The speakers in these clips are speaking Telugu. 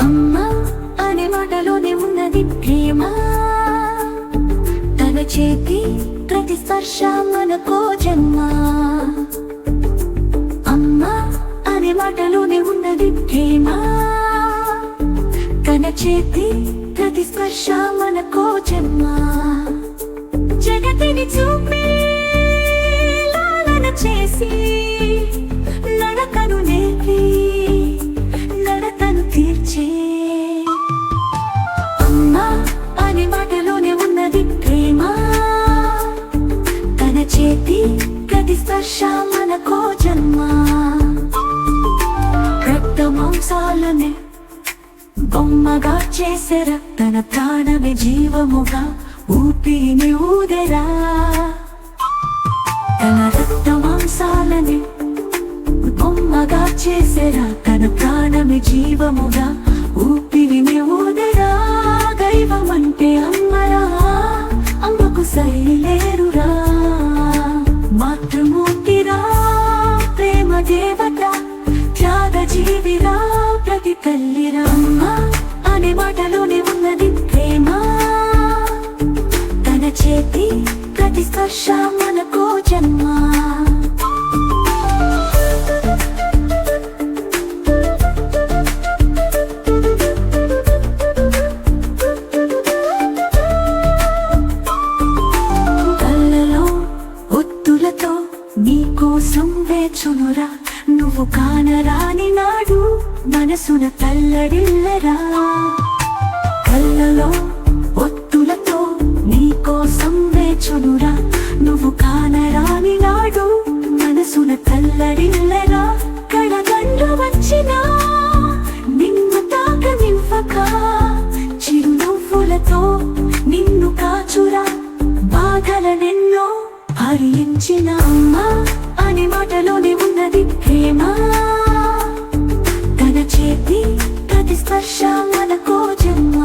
అమ్మ అనే ఉన్నది ప్రేమ. తన చేతి ప్రతి స్పర్శ మనకో జన్మ. అమ్మ అనే మాటలోనే ఉన్నది ప్రేమ. తన చేతి ప్రతి స్పర్శ మనకో జన్మ. జగతిని చూపే చేసి ప్రతి మనకో జన్మ. రక్త మాంసాలనే బొమ్మగా చేసెర తన ప్రాణమే జీవముగా ఊపిని ఊదెరా. తన రక్త మాంసాలని బొమ్మగా చేసెరా తన ప్రాణ దేవత త్యాగ జీవిరా ప్రతి తల్లిరమ్మ అనే మాటలోనే ఉన్నది ప్రేమ. తన చేతి ప్రతి స్పర్శ మనకో వేచునురా నువ్వు కానరాని నాడు మనసున తల్లడిల్లరా. కళ్ళలో ఒత్తులతో నీకోసం వేచునురా. నువ్వు కానరాని నాడు మనసున తల్లడిల్లరా. కడగండ్ర వచ్చినా నిన్ను తాకనివ్వక చిరునవ్వులతో నిన్ను కాచురా బాధలనెన్నో హరించిన. అమ్మా అనే మాటలోనే ఉన్నది ప్రేమ తన చేతి ప్రతి స్పర్శ మనకో జన్మ.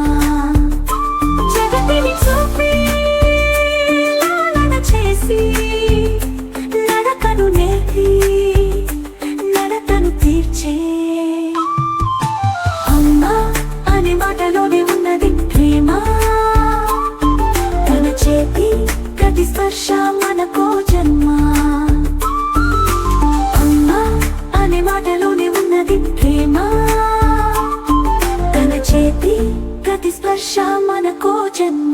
జగతిని చూపి చేసి నడకను నేర్పి నడతను తీర్చే. అమ్మ అనే మాటలోనే ఉన్నది ప్రేమ తన చేతి ప్రతి స్పర్శ మనకో తన చేతి ప్రతి స్పర్శ మనకో జన్మ